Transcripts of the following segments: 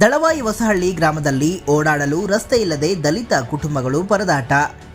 ದಳವಾಯಿ ಹೊಸಹಳ್ಳಿ ಗ್ರಾಮದಲ್ಲಿ ಓಡಾಡಲು ರಸ್ತೆ ಇಲ್ಲದೆ ದಲಿತ ಕುಟುಂಬಗಳು ಪರದಾಟ.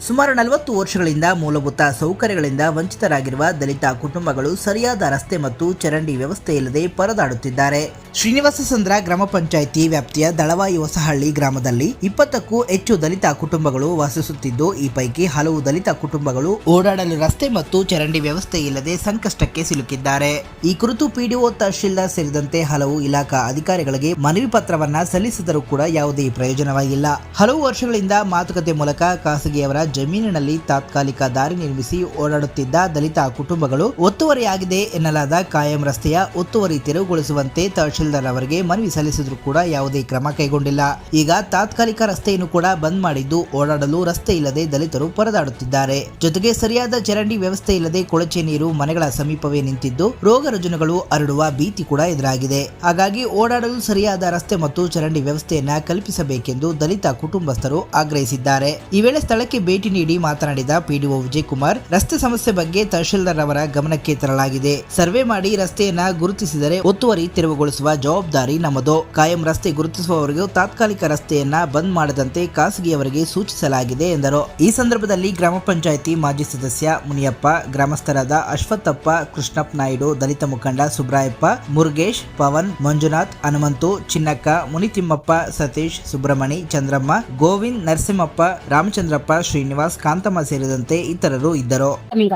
ಸುಮಾರು ನಲವತ್ತು ವರ್ಷಗಳಿಂದ ಮೂಲಭೂತ ಸೌಕರ್ಯಗಳಿಂದ ವಂಚಿತರಾಗಿರುವ ದಲಿತ ಕುಟುಂಬಗಳು ಸರಿಯಾದ ರಸ್ತೆ ಮತ್ತು ಚರಂಡಿ ವ್ಯವಸ್ಥೆ ಇಲ್ಲದೆ ಪರದಾಡುತ್ತಿದ್ದಾರೆ. ಶ್ರೀನಿವಾಸ ಸಂದ್ರ ಗ್ರಾಮ ಪಂಚಾಯಿತಿ ವ್ಯಾಪ್ತಿಯ ದಳವಾಯಿ ಹೊಸಹಳ್ಳಿ ಗ್ರಾಮದಲ್ಲಿ ಇಪ್ಪತ್ತಕ್ಕೂ ಹೆಚ್ಚು ದಲಿತ ಕುಟುಂಬಗಳು ವಾಸಿಸುತ್ತಿದ್ದು, ಈ ಪೈಕಿ ಹಲವು ದಲಿತ ಕುಟುಂಬಗಳು ಓಡಾಡಲು ರಸ್ತೆ ಮತ್ತು ಚರಂಡಿ ವ್ಯವಸ್ಥೆ ಇಲ್ಲದೆ ಸಂಕಷ್ಟಕ್ಕೆ ಸಿಲುಕಿದ್ದಾರೆ. ಈ ಕುರಿತು ಪಿಡಿಒ ತಹಶೀಲ್ದಾರ್ ಸೇರಿದಂತೆ ಹಲವು ಇಲಾಖಾ ಅಧಿಕಾರಿಗಳಿಗೆ ಮನವಿ ಪತ್ರವನ್ನ ಸಲ್ಲಿಸಿದರೂ ಕೂಡ ಯಾವುದೇ ಪ್ರಯೋಜನವಾಗಿಲ್ಲ. ಹಲವು ವರ್ಷಗಳಿಂದ ಮಾತುಕತೆ ಮೂಲಕ ಖಾಸಗಿಯವರ ಜಮೀನಿನಲ್ಲಿ ತಾತ್ಕಾಲಿಕ ದಾರಿ ನಿರ್ಮಿಸಿ ಓಡಾಡುತ್ತಿದ್ದ ದಲಿತ ಕುಟುಂಬಗಳು ಒತ್ತುವರಿಯಾಗಿದೆ ಎನ್ನಲಾದ ಕಾಯಂ ರಸ್ತೆಯ ಒತ್ತುವರಿ ತೆರವುಗೊಳಿಸುವಂತೆ ತಹಶೀಲ್ದಾರ್ ಅವರಿಗೆ ಮನವಿ ಸಲ್ಲಿಸಿದ್ರು ಕೂಡ ಯಾವುದೇ ಕ್ರಮ ಕೈಗೊಂಡಿಲ್ಲ. ಈಗ ತಾತ್ಕಾಲಿಕ ರಸ್ತೆಯನ್ನು ಕೂಡ ಬಂದ್ ಮಾಡಿದ್ದು ಓಡಾಡಲು ರಸ್ತೆ ಇಲ್ಲದೆ ದಲಿತರು ಪರದಾಡುತ್ತಿದ್ದಾರೆ. ಜೊತೆಗೆ ಸರಿಯಾದ ಚರಂಡಿ ವ್ಯವಸ್ಥೆ ಇಲ್ಲದೆ ಕೊಳಚೆ ನೀರು ಮನೆಗಳ ಸಮೀಪವೇ ನಿಂತಿದ್ದು ರೋಗ ರುಜಿನಗಳು ಹರಡುವ ಭೀತಿ ಕೂಡ ಎದುರಾಗಿದೆ. ಹಾಗಾಗಿ ಓಡಾಡಲು ಸರಿಯಾದ ರಸ್ತೆ ಮತ್ತು ಚರಂಡಿ ವ್ಯವಸ್ಥೆಯನ್ನ ಕಲ್ಪಿಸಬೇಕೆಂದು ದಲಿತ ಕುಟುಂಬಸ್ಥರು ಆಗ್ರಹಿಸಿದ್ದಾರೆ. ಈ ವೇಳೆ ಸ್ಥಳಕ್ಕೆ ಭೇಟಿ ನೀಡಿ ಮಾತನಾಡಿದ ಪಿಡಿಒ ವಿಜಯಕುಮಾರ್, ರಸ್ತೆ ಸಮಸ್ಯೆ ಬಗ್ಗೆ ತಹಶೀಲ್ದಾರ್ ಅವರ ಗಮನಕ್ಕೆ ತರಲಾಗಿದೆ. ಸರ್ವೆ ಮಾಡಿ ರಸ್ತೆಯನ್ನ ಗುರುತಿಸಿದರೆ ಒತ್ತುವರಿ ತೆರವುಗೊಳಿಸುವ ಜವಾಬ್ದಾರಿ ನಮ್ಮದು. ಕಾಯಂ ರಸ್ತೆ ಗುರುತಿಸುವವರೆಗೂ ತಾತ್ಕಾಲಿಕ ರಸ್ತೆಯನ್ನ ಬಂದ್ ಮಾಡದಂತೆ ಖಾಸಗಿಯವರಿಗೆ ಸೂಚಿಸಲಾಗಿದೆ ಎಂದರು. ಈ ಸಂದರ್ಭದಲ್ಲಿ ಗ್ರಾಮ ಪಂಚಾಯಿತಿ ಮಾಜಿ ಸದಸ್ಯ ಮುನಿಯಪ್ಪ, ಗ್ರಾಮಸ್ಥರಾದ ಅಶ್ವತ್ಥಪ್ಪ, ಕೃಷ್ಣಪ್ಪ ನಾಯ್ಡು, ದಲಿತ ಮುಖಂಡ ಸುಬ್ರಾಯಪ್ಪ, ಮುರುಗೇಶ್, ಪವನ್, ಮಂಜುನಾಥ್, ಹನುಮಂತು, ಚಿನ್ನಕ್ಕ, ಮುನಿತಿಮ್ಮಪ್ಪ, ಸತೀಶ್ ಸುಬ್ರಮಣಿ ಚಂದ್ರಮ್ಮ, ಗೋವಿಂದ್, ನರಸಿಂಹಪ್ಪ, ರಾಮಚಂದ್ರಪ್ಪ ಶ್ರೀನಿವಾಸ್ ಕಾಂತಮ್ಮ ಸೇರಿದಂತೆ ಇತರರು ಇದ್ದರು. ನಮೀಗ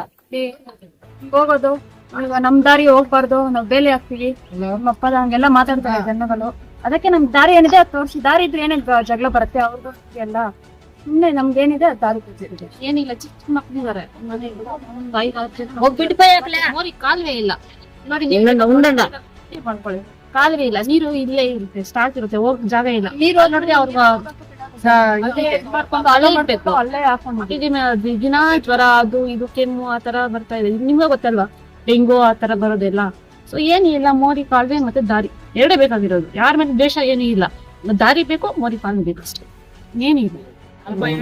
ಹೋಗೋದು ಈಗ ನಮ್ ದಾರಿ ಹೋಗ್ಬಾರ್ದು ನಾವ್ ಬೇಲಿ ಹಾಕ್ತಿವಿ. ನಮ್ಮಪ್ಪ ಹಂಗೆಲ್ಲ ಮಾತಾಡ್ತಾರೆ ಜನಗಳು ಅದಕ್ಕೆ ನಮ್ ದಾರಿ ಏನಿದೆ ಅದು ತೋರಿಸಿ. ದಾರಿ ಇದ್ರೆ ಏನೇ ಜಗಳ ಬರುತ್ತೆ ಅವ್ರದ್ದು ಎಲ್ಲ. ಸುಮ್ನೆ ನಮ್ಗೆ ಏನಿದೆ ಅದ್ ದಾರಿ ತೋರಿಸಿದ್ರೆ ಏನಿಲ್ಲ ಚಿಕ್ಕ ಐದ್ ಆರ್ ಜನ ಮೋರಿ ಕಾಲುವೆ ಇಲ್ಲ. ಕಾಲುವೆ ಇಲ್ಲ ನೀರು ಇಲ್ಲೇ ಇರುತ್ತೆ ಸ್ಟಾರ್ಟ್ ಇರುತ್ತೆ ಹೋಗ್ ಜಾಗ ಇಲ್ಲ. ನೀರು ನೋಡಿದ್ರೆ ಅವ್ರಿಗೆ ದಿನ ಜ್ವರ ಅದು ಇದು ಕೆಮ್ಮು ಆತರ ಬರ್ತಾ ಇದೆ. ನಿಮ್ಗೆ ಗೊತ್ತಲ್ವಾ? ಡೆಂಗು ಆತರ ಬರೋದೆಲ್ಲ. ಸೊ ಏನು ಇಲ್ಲ. ಮೋರಿ ಕಾಲುವೆ ಮತ್ತೆ ದಾರಿ. ಎರಡೇ ಬೇಕಾಗಿರೋದು. ಯಾರ ಮೇಲೆ ದ್ವೇಷ ಏನೂ ಇಲ್ಲ. ದಾರಿ ಬೇಕು ಮೋರಿ ಕಾಲುವೆ ಬೇಕು ಅಷ್ಟೇ. ಏನಿಲ್ಲ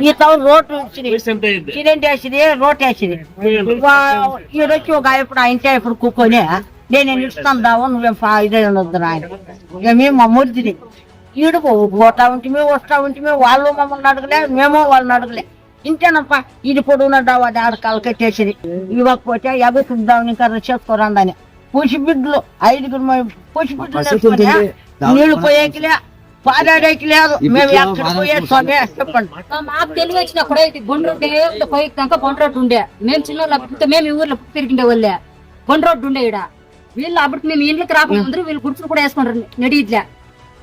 ये तो रोट सीरेंट ऐसी रोट ऐसी ये ఈడు పోతా ఉంటే వస్తా ఉంటే వాళ్ళు మమ్మల్ని అడగలే మేము వాళ్ళని అడగలే. ఇంతేనప్ప ఇది పొడుగున దావు అది ఆడకాలు కట్టేసింది. ఇవ్వకపోతే యాభై చూద్దాం ఇంకా చేసుకోరందని పూసి బిడ్డలు ఐదుగురు మేము పూసి బిడ్డలు వేసుకొని నీళ్ళు పోయేకిలే పాడాడేకి లేదు. మేము ఎక్కడ పోయేది స్వామి చెప్పండి. మాకు తెలివి వచ్చినప్పుడు ఇది గుండ్ర రోడ్డు ఏదో పోయి కనుక గుండ్ర రోడ్డు ఉండే. మేము చిన్న మేము ఈ ఊర్లో తిరిగిండే వాళ్ళే. గుండ్ర రోడ్డు ఉండే ఈడ. వీళ్ళు అప్పుడు మేము ఇంట్లోకి రాకముందు వీళ్ళు గుర్తులు కూడా వేసుకుంటారు నడిట్లే.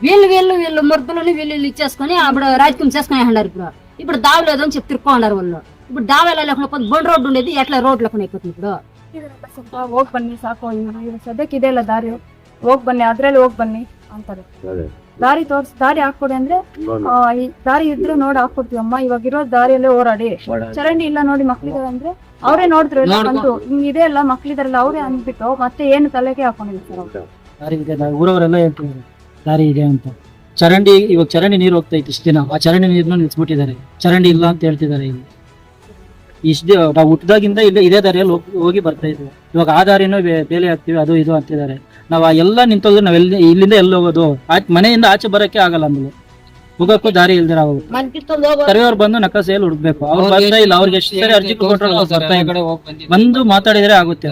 వీళ్ళు వీళ్ళు వీళ్ళు మురుకులని వీళ్ళు వీళ్ళు ఇచ్చేసుకొని అప్పుడు రాజకీయం చేసుకుని అన్నారు ఇప్పుడు ఇప్పుడు దావ లేదు అని చెప్పి తిరుక్కో ఉన్నారు వాళ్ళు ఇప్పుడు దావ ఎలా లేకుండా పోతే గుండ్ర రోడ్డు ఉండేది ఎట్లా రోడ్లు లేకుండా అయిపోతుంది ఇప్పుడు ಸ್ವಲ್ಪ ಹೋಗ್ ಬನ್ನಿ ಸಾಕು ಇನ್ನು ಈಗ ಸದ್ಯಕ್ಕೆ ಇದೆ ಅಲ್ಲ ದಾರಿ ಹೋಗ್ ಬನ್ನಿ ಅದ್ರಲ್ಲಿ ಹೋಗ್ ಬನ್ನಿ ಅಂತಾರೆ ದಾರಿ ತೋರ್ಸ್ ದಾರಿ ಹಾಕೊಡಿ ಅಂದ್ರೆ ಆ, ಈ ದಾರಿ ಇದ್ರೆ ನೋಡಿ ಹಾಕೊಡ್ತೀವಿ ಅಮ್ಮ ಇವಾಗ ಇರೋ ದಾರಿಯಲ್ಲೇ ಓಡಾಡಿ ಚರಂಡಿ ಇಲ್ಲ ನೋಡಿ ಮಕ್ಳಿದಾರೆ ಅಂದ್ರೆ ಅವರೇ ನೋಡಿದ್ರು ಎಲ್ಲ ಬಂದು ಹಿಂಗ್ ಇದೆ ಅಲ್ಲ ಮಕ್ಳಿದಾರಲ್ಲ ಅವರೇ ಅಂದ್ಬಿಟ್ಟು ಮತ್ತೆ ಏನು ತಲೆಗೆ ಹಾಕೊಂಡಿಲ್ಲ ಸರ್ ಅವ್ರು. ದಾರಿ ಇದೆ ನಾವು ಊರವರೆಲ್ಲ ಹೇಳ್ತಿದ್ದಾರೆ ದಾರಿ ಇದೆ ಅಂತ. ಚರಂಡಿ ಇವಾಗ ಚರಂಡಿ ನೀರು ಹೋಗ್ತಾ ಇತ್ತು ಇಷ್ಟು ದಿನ. ಆ ಚರಂಡಿ ನೀರನ್ನ ನಿಲ್ಸ್ಬಿಟ್ಟಿದ್ದಾರೆ. ಚರಂಡಿ ಇಲ್ಲ ಅಂತ ಹೇಳ್ತಿದ್ದಾರೆ ಇಲ್ಲಿ. ಇಷ್ಟು ನಾವು ಹುಟ್ಟಿದಾಗಿಂದ ಇಲ್ಲೇ ಇದೇ ದಾರಿಯಲ್ಲಿ ಹೋಗಿ ಹೋಗಿ ಬರ್ತಾ ಇದ್ವಿ. ಇವಾಗ ಆ ದಾರಿನೂ ಬೇ- ಬೇಲಿ ಹಾಕ್ತಿವಿ ಅದು ಇದು ಅಂತಿದ್ದಾರೆ. ನಾವು ಆ ಎಲ್ಲ ನಿಂತೋದ್ರೆ ನಾವೆಲ್ಲಿ ಇಲ್ಲಿಂದ ಎಲ್ಲಿ ಹೋಗೋದು? ಆಚೆ ಮನೆಯಿಂದ ಆಚೆ ಬರಕ್ಕೆ ಆಗಲ್ಲ ಅಂದ್ರೆ ಹೋಗಕ್ಕೂ ದಾರಿ ಇಲ್ದಿರ ಅವರು ಮನ್ಕಿತ್ತೊಂದು ಹೋಗೋ ಬಂದು ನಕಸೆಯಲ್ಲಿ ಹುಡುಕ್ಬೇಕು. ಅವ್ರು ಬರ್ತಾ ಇಲ್ಲ ಅವ್ರಿಗೆ ಎಷ್ಟು ಸರಿ ಅರ್ಜಿ ಕೊಟ್ಟರು ಅವ್ರು ಬರ್ತಾ ಇಲ್ಲ. ಬಂದು ಮಾತಾಡಿದ್ರೆ ಆಗುತ್ತೆ.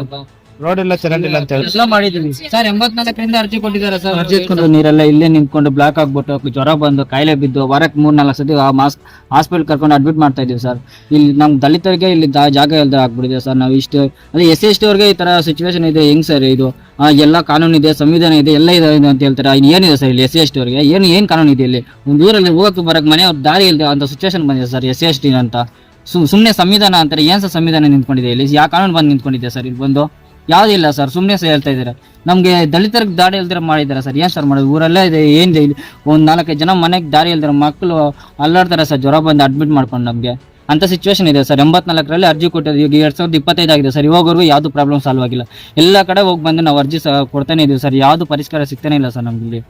ರೋಡ್ ಎಲ್ಲ ಚೆನ್ನಾಗಿಲ್ಲ ಇಲ್ಲ ಅಂತ ಹೇಳಿ. ಎಲ್ಲ ಮಾಡಿದೀವಿ ಸರ್ ಎಂಬತ್ನಾಲ್ಕರಿಂದ ಅರ್ಜಿ ಕೊಟ್ಟಿದ್ದಾರೆ ಸರ್ ಅರ್ಜಿ ಎತ್ಕೊಂಡು ನೀರೆಲ್ಲ ಇಲ್ಲೇ ನಿಂತ್ಕೊಂಡು ಬ್ಲಾಕ್ ಆಗ್ಬಿಟ್ಟು ಜ್ವರ ಬಂದು ಕಾಯಿಲೆ ಬಿದ್ದು ವಾರಕ್ಕೆ ಮೂರ್ ನಾಲ್ಕು ಸತಿ ಆ ಮಾಸ್ ಹಾಸ್ಪಿಟಲ್ ಕರ್ಕೊಂಡು ಅಡ್ಮಿಟ್ ಮಾಡ್ತಾ ಇದೀವಿ ಸರ್ ಇಲ್ಲಿ ನಮ್ ದಲಿತರಿಗೆ ಇಲ್ಲಿ ದಾ- ಜಾಗ ಇಲ್ದೆ ಆಗ್ಬಿಡಿದೆ ಸರ್ ನಾವು ಇಷ್ಟು ಅದೇ ಎಸ್ ಎಸ್ ಟಿ ಅವ್ರಿಗೆ ಈ ತರ ಸಿಚುವೇಶನ್ ಇದೆ. ಹೆಂಗ್ ಸರ್ ಇದು? ಆ, ಎಲ್ಲ ಕಾನೂನು ಇದೆ ಸಂವಿಧಾನ ಇದೆ ಎಲ್ಲ ಇದೆ ಇದು ಅಂತ ಹೇಳ್ತಾರೆ? ಇನ್ನು ಏನಿದೆ ಸರ್ ಇಲ್ಲಿ ಎಸ್ ಸಿ ಎಸ್ ಟಿ ಅವ್ರಿಗೆ? ಏನು ಏನ್ ಕಾನೂನು ಇದೆ ಇಲ್ಲಿ? ಒಂದು ಊರಲ್ಲಿ ಹೋಗಕ್ಕೆ ಬರಕ್ಕೆ ಮನೆ ಅವ್ರ ದಾರಿ ಇಲ್ಲದೆ ಅಂತ ಸಿಚುವೇಶನ್ ಬಂದಿದೆ sir S C S T ಅಂತ. ಸುಮ್ಮನೆ ಸಂವಿಧಾನ ಅಂತಾರೆ. ಏನ್ ಸರ್ ಸಂವಿಧಾನ ನಿಂತ್ಕೊಂಡಿದೆ ಇಲ್ಲಿ? ಯಾವ ಕಾನೂನು ಬಂದು ನಿಂತ್ಕೊಂಡಿದೆ ಸರ್ ಇಲ್ಲಿ ಬಂದು? ಯಾವ್ದಿಲ್ಲ ಸರ್ ಸುಮ್ಮನೆ ಸಹ ಹೇಳ್ತಾ ಇದ್ದೀರಾ. ನಮ್ಗೆ ದಲಿತರಿಗೆ ದಾಡಿ ಇಲ್ದಿರ ಮಾಡಿದಾರೆ ಸರ್, ಏನ್ ಸರ್ ಮಾಡೋದು? ಊರಲ್ಲೇ ಇದೆ ಏನಿದೆ ಇಲ್ಲಿ ಒಂದ್ ನಾಲ್ಕೈದು ಜನ ಮನೆಗೆ ದಾರಿ ಇಲ್ದಿರ ಮಕ್ಕಳು ಅಲ್ಲಾಡ್ತಾರೆ ಸರ್, ಜ್ವರ ಬಂದು ಅಡ್ಮಿಟ್ ಮಾಡ್ಕೊಂಡು ನಮ್ಗೆ. ಅಂತ ಸಿಚುವೇಶನ್ ಇದೆ ಸರ್, ಎಂಬತ್ನಾಲ್ಕರಲ್ಲಿ ಅರ್ಜಿ ಕೊಟ್ಟಿದ್ದು ಈಗ ಎರಡ್ ಸಾವಿರದ ಇಪ್ಪತ್ತೈದು ಆಗಿದೆ ಸರ್, ಇವಾಗವರೆಗೂ ಯಾವ್ದು ಪ್ರಾಬ್ಲಮ್ ಸಾಲ್ವ್ ಆಗಿಲ್ಲ. ಎಲ್ಲ ಕಡೆ ಹೋಗಿ ಬಂದು ನಾವು ಅರ್ಜಿ ಕೊಡ್ತಾನೆ ಇದೀವಿ ಸರ್, ಯಾವ್ದು ಪರಿಷ್ಕಾರ ಸಿಗ್ತಾನೆ ಇಲ್ಲ ಸರ್ ನಮ್ಗೆ.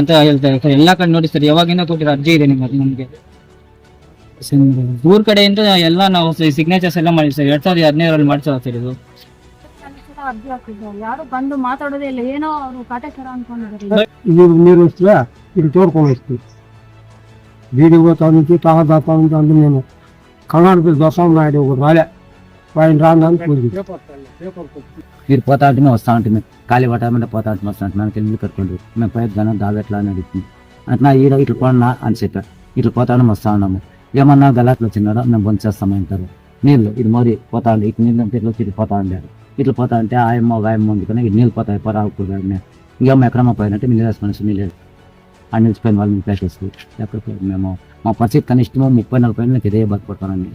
ಅಂತ ಹೇಳ್ತಾರೆ ಸರ್, ಎಲ್ಲ ಕಡೆ ನೋಡಿ ಸರ್, ಯಾವಾಗಿಂದ ಕೊಟ್ಟಿರೋ ಅರ್ಜಿ ಇದೆ ನಿಮ್ಗೆ, ನಮ್ಗೆ. ಊರ್ ಕಡೆಯಿಂದ ಎಲ್ಲ ನಾವು ಸಿಗ್ನೇಚರ್ಸ್ ಎಲ್ಲ ಮಾಡಿ ಸರ್, ಎರಡ್ ಸಾವಿರದ ಹದಿನೈದರಲ್ಲಿ ಮಾಡಿಸೋದು ಸರ್ ಇದು? ಅರ್ಜಿ ಹಾಕಿದ್ರು ಯಾರು ಬಂದು ಮಾತಾಡೋದೇ ಇಲ್ಲ ಏನೋ ಅವರು ಕಾಟೇಶ್ವರ ಅನ್ಕೊಂಡಿದ್ದಾರೆ ನೀರು ನೀರು ಉಳಿಸ್ತೀವ ఇటు తోడుకొని వస్తుంది వీడి పోతా నుంచి తాగా దాతా నుంచి అందరూ నేను కర్ణాటక దోసం నాయుడు ఒకటి రాలే ఆయన రాను పోయింది మీరు పోతా అంటే మేము వస్తా ఉంటే ఖాళీ పట్టామంటే పోతా అంటే వస్తా అంటే మనకి ఇల్లు కట్టుకోండి మేము పోయేది కానీ దావెట్లా అని అడుగుతుంది అంటే ఈడ ఇట్లా కొన్నా అని చెప్పారు ఇట్లా పోతాను వస్తా ఉన్నాము ఏమన్నా గలాట్లు వచ్చినారో మేము పొంచేస్తాము అంటారు నీళ్ళు ఇది మరి పోతా ఉండే ఇటు నీళ్ళు అంటే ఇట్లా వచ్చి ఇటు పోతా ఉండారు ఇట్లా పోతా అంటే ఆయమ్మ గాయమ్మ అందుకని నీళ్ళు పోతాయి పోరా కూరగాయని ఇంకేమో ఎక్కడమ్మ పోయినంటే మీరు వేసుకొని నీళ్ళు ఆ నిలిచిపోయిన వాళ్ళు మీ ప్యాకేజ్ ఎక్కడ మేము మా పరిస్థితి కనిష్టమో ముప్పై నలభై నాకు ఇదే బాధపడతానని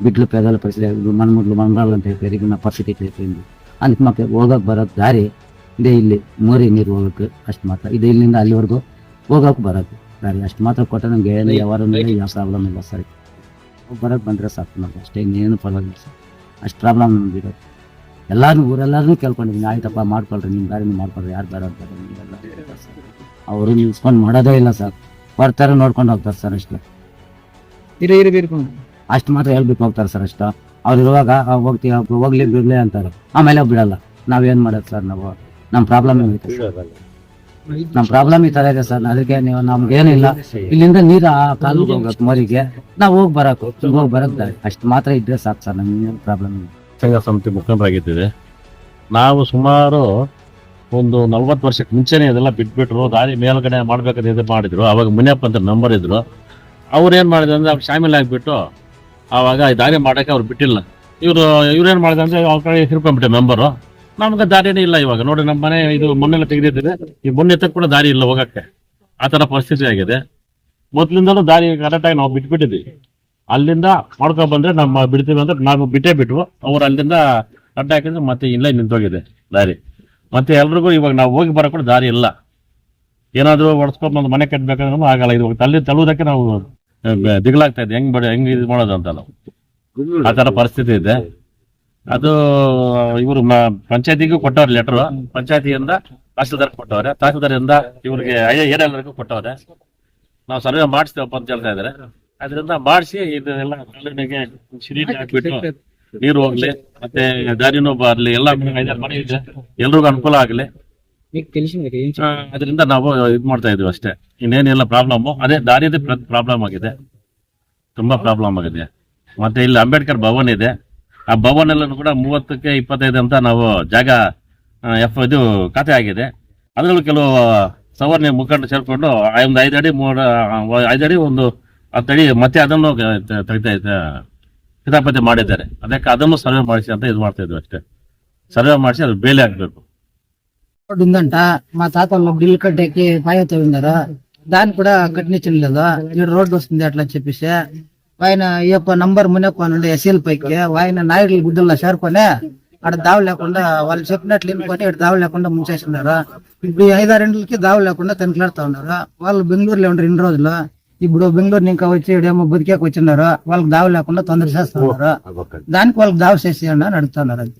బిడ్డలు పేదల పరిస్థితి మనముడ్లు మనరాలంటే పెరిగిన పరిస్థితి ఇట్లా అయిపోయింది అందుకే మాకు ಹೋಗಕ್ಕೆ ಬರೋದು ದಾರಿ ಇದೇ ಇಲ್ಲಿ ಮೋರಿ ನೀರು ಹೋಗಕ್ಕೆ ಅಷ್ಟು ಮಾತ್ರ ಇದೇ ಇಲ್ಲಿಂದ ಅಲ್ಲಿವರೆಗೂ ಹೋಗಕ್ಕೆ ಬರೋದು ದಾರಿ ಅಷ್ಟು ಮಾತ್ರ ಕೊಟ್ಟರೆ ನಮ್ಗೆ ಏನು ಯಾವ ಯಾವ ಪ್ರಾಬ್ಲಮ್ ಇಲ್ಲ ಸರಿ ಬರೋಕ್ಕೆ ಬಂದರೆ ಸಾಕು ನಮ್ಗೆ ಅಷ್ಟೇ ಇನ್ನೇನು ಪರವಾಗಿಲ್ಲ ಸರ್ ಅಷ್ಟು ಪ್ರಾಬ್ಲಮ್ ನಮ್ಗೆ ಎಲ್ಲರೂ ಊರೆಲ್ಲರೂ ಕೇಳ್ಕೊಂಡಿದ್ದೀನಿ ಆಯ್ತಪ್ಪ ಮಾಡ್ಕೊಳ್ರಿ ನಿಮ್ಮ ನೀವು ಮಾಡ್ಕೊಳ್ರಿ ಯಾರು ಬೇರೆ ಅಂತ ಅವರು ಅವರು ನಿಲ್ಸ್ಕೊಂಡು ಮಾಡೋದೇ ಇಲ್ಲ ಸರ್ ಬರ್ತಾರೆ ನೋಡ್ಕೊಂಡು ಹೋಗ್ತಾರೆ ಸರ್ ಅಷ್ಟೇ ಇರು ಇರಬೇಕು ಇರು ಅಷ್ಟು ಮಾತ್ರ ಹೇಳ್ಬಿಟ್ಟು ಹೋಗ್ತಾರೆ ಸರ್ ಅಷ್ಟು ಅವ್ರು ಇರುವಾಗ ಹೋಗ್ತೀವಿ ಹೋಗ್ಲಿ ಬಿಡ್ಲಿ ಅಂತಾರೆ ಆಮೇಲೆ ಬಿಡಲ್ಲ ನಾವೇನು ಮಾಡೋದು ಸರ್ ನಾವು ನಮ್ಮ ಪ್ರಾಬ್ಲಮ್ ಐತೆ ನಮ್ಮ ಪ್ರಾಬ್ಲಮ್ ಈ ಥರ ಇದೆ ಸರ್ ಅದಕ್ಕೆ ನೀವು ನಮ್ಗೆ ಏನಿಲ್ಲ ಇಲ್ಲಿಂದ ನೀರು ಆ ಕಾಲು ಹೋಗ್ಬೇಕು ಮರಿಗೆ ನಾವು ಹೋಗಿ ಬರೋಕು ಹೋಗಿ ಬರೋಕ್ಕೆ ಅಷ್ಟು ಮಾತ್ರ ಇದ್ರೆ ಸಾಕು ಸರ್ ನಮ್ಗೆ ಪ್ರಾಬ್ಲಮ್ ಇಲ್ಲ ಸಂಘ ಸಮಿತಿ ಮುಖಂಡರಾಗಿದ್ದೇವೆ ನಾವು ಸುಮಾರು ಒಂದು ನಲ್ವತ್ತು ವರ್ಷಕ್ಕೆ ಮುಂಚೆನೇ ಅದೆಲ್ಲ ಬಿಟ್ಬಿಟ್ರು ದಾರಿ ಮೇಲ್ಗಡೆ ಮಾಡ್ಬೇಕಂತ ಇದು ಮಾಡಿದ್ರು. ಅವಾಗ ಮುನಿಯಪ್ಪ ಅಂತ ನಂಬರ್ ಇದ್ರು. ಅವ್ರು ಏನು ಮಾಡಿದ್ರು ಅಂದ್ರೆ ಅವ್ರು ಶಾಮಿಲ್ ಆಗಿಬಿಟ್ಟು ಆವಾಗ ದಾರಿ ಮಾಡಕ್ಕೆ ಅವ್ರು ಬಿಟ್ಟಿಲ್ಲ. ಇವರು ಇವ್ರೇನ್ ಮಾಡಿದ್ರು ಅಂದ್ರೆ ಅವ್ರ ಕಡೆ ಹಿರ್ಕೊಂಡ್ಬಿಟ್ಟೆ ಮೆಂಬರು ನಮ್ಗೆ ದಾರಿನೇ ಇಲ್ಲ ಇವಾಗ. ನೋಡಿ ನಮ್ಮ ಮನೆ ಇದು ಮೊನ್ನೆಲ್ಲ ತೆಗೆದಿದ್ದಾರೆ ಈ ಮೊನ್ನೆ ಕೂಡ ದಾರಿ ಇಲ್ಲ ಹೋಗಕ್ಕೆ. ಆ ಥರ ಪರಿಸ್ಥಿತಿ ಆಗಿದೆ. ಮೊದ್ಲಿಂದಲೂ ದಾರಿ ಕರೆಕ್ಟಾಗಿ ನಾವು ಬಿಟ್ಬಿಟ್ಟಿದ್ವಿ ಅಲ್ಲಿಂದ ಮಾಡ್ಕೊಂಡ್ ಬಂದ್ರೆ ನಮ್ಮ ಬಿಡ್ತೀವಿ ಅಂದ್ರೆ ನಾವು ಬಿಟ್ಟೇ ಬಿಟ್ವು ಅವ್ರು ಅಲ್ಲಿಂದ ಅಡ್ಡ ಹಾಕಿದ್ರೆ ಮತ್ತೆ ಇಲ್ಲೇ ನಿಂತೋಗಿದೆ ದಾರಿ. ಮತ್ತೆ ಎಲ್ರಿಗೂ ಇವಾಗ ನಾವು ಹೋಗಿ ಬರೋ ಕೂಡ ದಾರಿ ಇಲ್ಲ. ಏನಾದ್ರು ಹೊಡ್ಸ್ಕೊಂಡ್ ಒಂದು ಮನೆ ಕಟ್ಬೇಕಂದ್ರೂ ಆಗಲ್ಲ. ಇದು ಅಲ್ಲಿ ತಲುವುದಕ್ಕೆ ನಾವು ದಿಗ್ಲಾಗ್ತಾ ಇದೆ. ಹೆಂಗ್ ಬಡ, ಹೆಂಗ್ ಇದು ಮಾಡೋದು ಅಂತ ನಾವು. ಆ ತರ ಪರಿಸ್ಥಿತಿ ಇದೆ. ಅದು ಇವರು ಪಂಚಾಯತಿಗೂ ಕೊಟ್ಟವ್ರೆ ಲೆಟರ್ ಪಂಚಾಯತಿಯಿಂದ ತಹಸೀಲ್ದಾರ್ ಕೊಟ್ಟವ್ರೆ. ತಹಸೀಲ್ದಾರಿಂದ ಇವ್ರಿಗೆ ಏರಿಯಾಲರಿಗೂ ಕೊಟ್ಟವ್ರೆ. ನಾವು ಸರ್ವೆ ಮಾಡಿಸ್ತೇವಪ್ಪ ಅಂತ ಹೇಳ್ತಾ ಇದಾರೆ ಅದರಿಂದ ಮಾಡಿಸಿ ಇದನ್ನೆಲ್ಲ ಕಾಲುವೆಗೆ ಸಿಡಿಟ್ ಹಾಕ್ಬಿಟ್ಟು ನೀರು ಹೋಗ್ಲಿ ಮತ್ತೆ ದಾರಿನೂ ಬರ್ಲಿ ಎಲ್ಲ ಎಲ್ರಿಗೂ ಅನುಕೂಲ ಆಗ್ಲಿ. ಅದರಿಂದ ನಾವು ಇದು ಮಾಡ್ತಾ ಇದೀವಿ ಅಷ್ಟೇ. ಇನ್ನೇನಿಲ್ಲ ಪ್ರಾಬ್ಲಮ್ ಅದೇ ದಾರಿದ ಪ್ರಾಬ್ಲಮ್ ಆಗಿದೆ. ತುಂಬಾ ಪ್ರಾಬ್ಲಮ್ ಆಗಿದೆ. ಮತ್ತೆ ಇಲ್ಲಿ ಅಂಬೇಡ್ಕರ್ ಭವನ್ ಇದೆ. ಆ ಭವನ್ ಎಲ್ಲ ಕೂಡ ಮೂವತ್ತಕ್ಕೆ ಇಪ್ಪತ್ತೈದು ಅಂತ ನಾವು ಜಾಗ ಎಫ್ ಇದು ಖಾತೆ ಆಗಿದೆ. ಅದ್ರಲ್ಲೂ ಕೆಲವು ಸವರ್ಣ ಮುಖಂಡ ಸೇರ್ಕೊಂಡು ಒಂದು ಐದು ಅಡಿ ಮೂರು ಐದು ಅಡಿ ಒಂದು ಹತ್ತು ಅಡಿ ಮತ್ತೆ ಅದನ್ನು ತ- ತೆಗಿತಾ ಇದ್ದ ಕಿತಾಪತಿ ಮಾಡಿದ್ದಾರೆ ಅದಕ್ಕೆ ಅದನ್ನು ಸರ್ವೆ ಮಾಡಿಸಿ ಅಂತ ಇದು ಮಾಡ್ತಾ ಇದ್ವಿ ಅಷ್ಟೇ ಸರ್ವೆ ಮಾಡಿಸಿ ಅದು ಬೇಲೆ ಹಾಕ್ಬೇಕು రోడ్డు ఉందంట మా తాత వాళ్ళు బిల్లు కట్టేకి పాయతో ఉన్నారు దాన్ని కూడా కట్టించలేదు ఇక్కడ రోడ్డు వస్తుంది అట్లా అని చెప్పేసి ఆయన ఏప నంబర్ మునప్ప నుండి ఎస్ఎల్ పైకి ఆయన నాయుడు గుడ్డల్లో చేరుకొని అక్కడ దావ లేకుండా వాళ్ళు చెప్పినట్లు ఎన్నుకొని ఇక్కడ దావ లేకుండా ముంచేస్తున్నారు ఇప్పుడు ఈ ఐదారేండ్లకి దావ లేకుండా తనకలాడుతా ఉన్నారు వాళ్ళు బెంగళూరులో ఉండరు ఇన్ని రోజులు ఇప్పుడు బెంగళూరు ఇంకా వచ్చి ఏమో బతికేకి వచ్చినారు వాళ్ళకి దావ లేకుండా తొందర చేస్తున్నారు దానికి వాళ్ళకి దావ చేసి అని అడుగుతున్నారు అది.